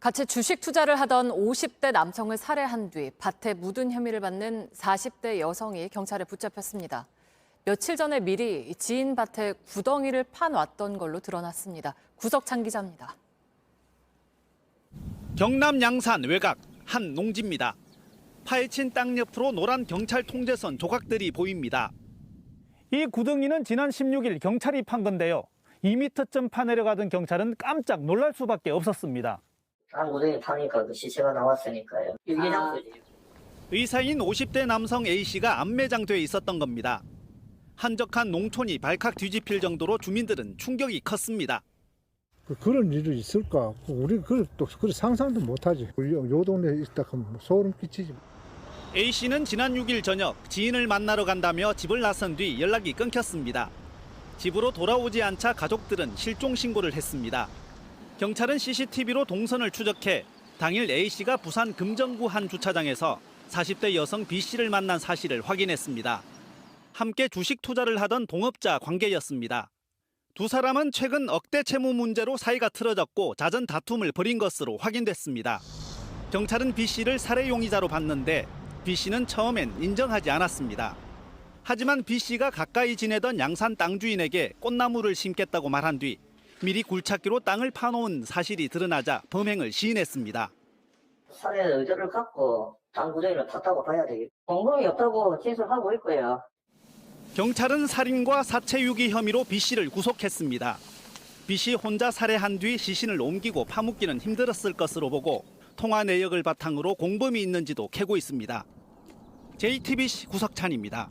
같이 주식 투자를 하던 50대 남성을 살해한 뒤 밭에 묻은 혐의를 받는 40대 여성이 경찰에 붙잡혔습니다. 며칠 전에 미리 지인 밭에 구덩이를 파놨던 걸로 드러났습니다. 구석찬 기자입니다. 경남 양산 외곽 한 농지입니다. 파헤친 땅 옆으로 노란 경찰 통제선 조각들이 보입니다. 이 구덩이는 지난 16일 경찰이 판 건데요. 2m쯤 파내려가던 경찰은 깜짝 놀랄 수밖에 없었습니다. 한 무덤이 파니까 그 시체가 나왔으니까요. 유기장소지. 의사인 50대 남성 A씨가 안매장돼 있었던 겁니다. 한적한 농촌이 발칵 뒤집힐 정도로 주민들은 충격이 컸습니다. 그- 그런 일이 있을까? 우리 그걸 또 그걸 상상도 못하지. 요, 요 동네에 있다 하면 소름 끼치지. A씨는 지난 6일 저녁 지인을 만나러 간다며 집을 나선 뒤 연락이 끊겼습니다. 집으로 돌아오지 않자 가족들은 실종 신고를 했습니다. 경찰은 CCTV로 동선을 추적해 당일 A씨가 부산 금정구 한 주차장에서 40대 여성 B씨를 만난 사실을 확인했습니다. 함께 주식 투자를 하던 동업자 관계였습니다. 두 사람은 최근 억대 채무 문제로 사이가 틀어졌고 잦은 다툼을 벌인 것으로 확인됐습니다. 경찰은 B씨를 살해 용의자로 봤는데 B씨는 처음엔 인정하지 않았습니다. 하지만 B씨가 가까이 지내던 양산 땅 주인에게 꽃나무를 심겠다고 말한 뒤 미리 굴착기로 땅을 파놓은 사실이 드러나자 범행을 시인했습니다. 살해 의도를 갖고 당구대를 탔다고 봐야 되겠고 공범이 없다고 진술하고 있고요. 경찰은 살인과 사체 유기 혐의로 B씨를 구속했습니다. B씨 혼자 살해한 뒤 시신을 옮기고 파묻기는 힘들었을 것으로 보고 통화 내역을 바탕으로 공범이 있는지도 캐고 있습니다. JTBC 구석찬입니다.